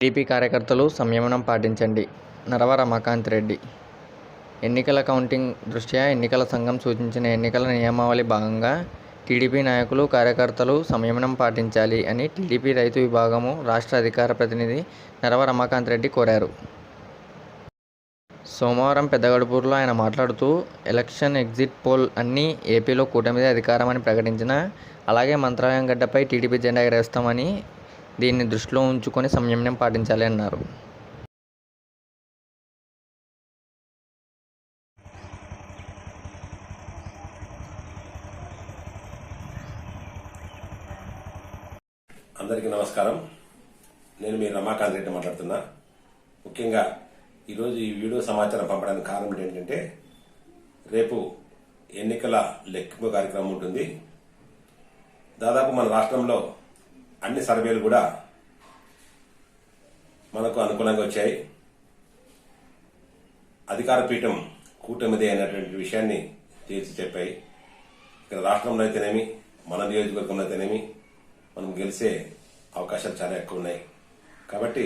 TDP కార్యకర్తలు సంయమనం పాటించండి. నరవ రమాకాంత్ రెడ్డి. ఎన్నికల కౌంటింగ్ దృష్ట్యా ఎన్నికల సంఘం సూచించిన ఎన్నికల నియమావళి భాగంగా టీడీపీ నాయకులు కార్యకర్తలు సంయమనం పాటించాలి అని టీడీపీ రైతు విభాగము రాష్ట్ర అధికార ప్రతినిధి నరవ రమాకాంత్ రెడ్డి కోరారు. సోమవారం పెద్దగడుపూర్లో ఆయన మాట్లాడుతూ ఎలక్షన్ ఎగ్జిట్ పోల్ అన్నీ ఏపీలో కూటమిదే అధికారమని ప్రకటించిన అలాగే మంత్రాలయం గడ్డపై టీడీపీ జెండా ఎగరేస్తామని దీన్ని దృష్టిలో ఉంచుకొని సంయమనం పాటించాలి అన్నారు. అందరికీ నమస్కారం. నేను మీ రమాకాంత్ రెడ్డి మాట్లాడుతున్నా. ముఖ్యంగా ఈరోజు ఈ వీడియో సమాచారం పంపడానికి కారణం ఏంటంటే రేపు ఎన్నికల లెక్కింపు కార్యక్రమం ఉంటుంది. దాదాపు మన రాష్ట్రంలో అన్ని సర్వేలు కూడా మనకు అనుకూలంగా వచ్చాయి. అధికార పీఠం కూటమిదే అనేటువంటి విషయాన్ని తేల్చి చెప్పాయి ఇక్కడ రాష్ట్రంలో అయితేనేమి మన నియోజకవర్గంలో అయితేనేమి మనం గెలిచే అవకాశాలు చాలా ఎక్కువ ఉన్నాయి. కాబట్టి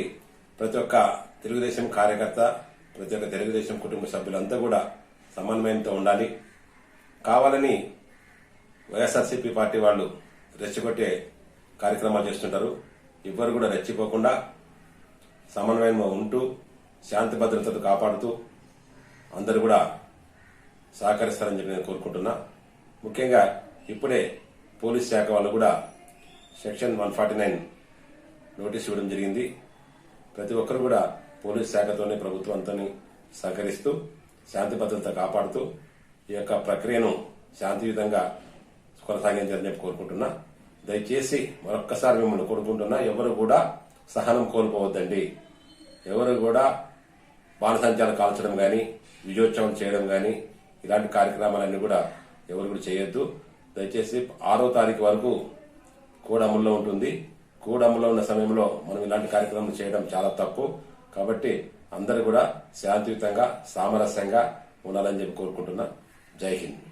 ప్రతి ఒక్క తెలుగుదేశం కార్యకర్త ప్రతి ఒక్క తెలుగుదేశం కుటుంబ సభ్యులంతా కూడా సమన్వయంతో ఉండాలి. కావాలని వైఎస్ఆర్సీపీ పార్టీ వాళ్ళు రెచ్చగొట్టే కార్యక్రమాలు చేస్తుంటారు. ఎవ్వరు కూడా రెచ్చిపోకుండా సమన్వయంగా ఉంటూ శాంతి భద్రతలు కాపాడుతూ అందరూ కూడా సహకరిస్తారని చెప్పి నేను కోరుకుంటున్నా. ముఖ్యంగా ఇప్పుడే పోలీస్ శాఖ వాళ్ళు కూడా section one forty nine notice ఇవ్వడం జరిగింది. ప్రతి ఒక్కరు కూడా పోలీస్ శాఖతోనే ప్రభుత్వంతో సహకరిస్తూ శాంతి భద్రత కాపాడుతూ ఈ యొక్క ప్రక్రియను శాంతియుతంగా కొనసాగించాలని చెప్పి కోరుకుంటున్నా. దయచేసి మరొక్కసారి మిమ్మల్ని కోరుకుంటున్నా ఎవరు కూడా సహనం కోల్పోవద్దండి. ఎవరు కూడా బాణసంచాలు కాల్చడం కానీ విజయోత్సవం చేయడం కానీ ఇలాంటి కార్యక్రమాలన్నీ కూడా ఎవరు కూడా చేయొద్దు. దయచేసి ఆరో తారీఖు వరకు కోడ్ అమల్లో ఉంటుంది. కోడ్ అమల్లో ఉన్న సమయంలో మనం ఇలాంటి కార్యక్రమాలు చేయడం చాలా తప్పు. కాబట్టి అందరూ కూడా శాంతియుతంగా సామరస్యంగా ఉండాలని చెప్పి కోరుకుంటున్నా. జై హింద్.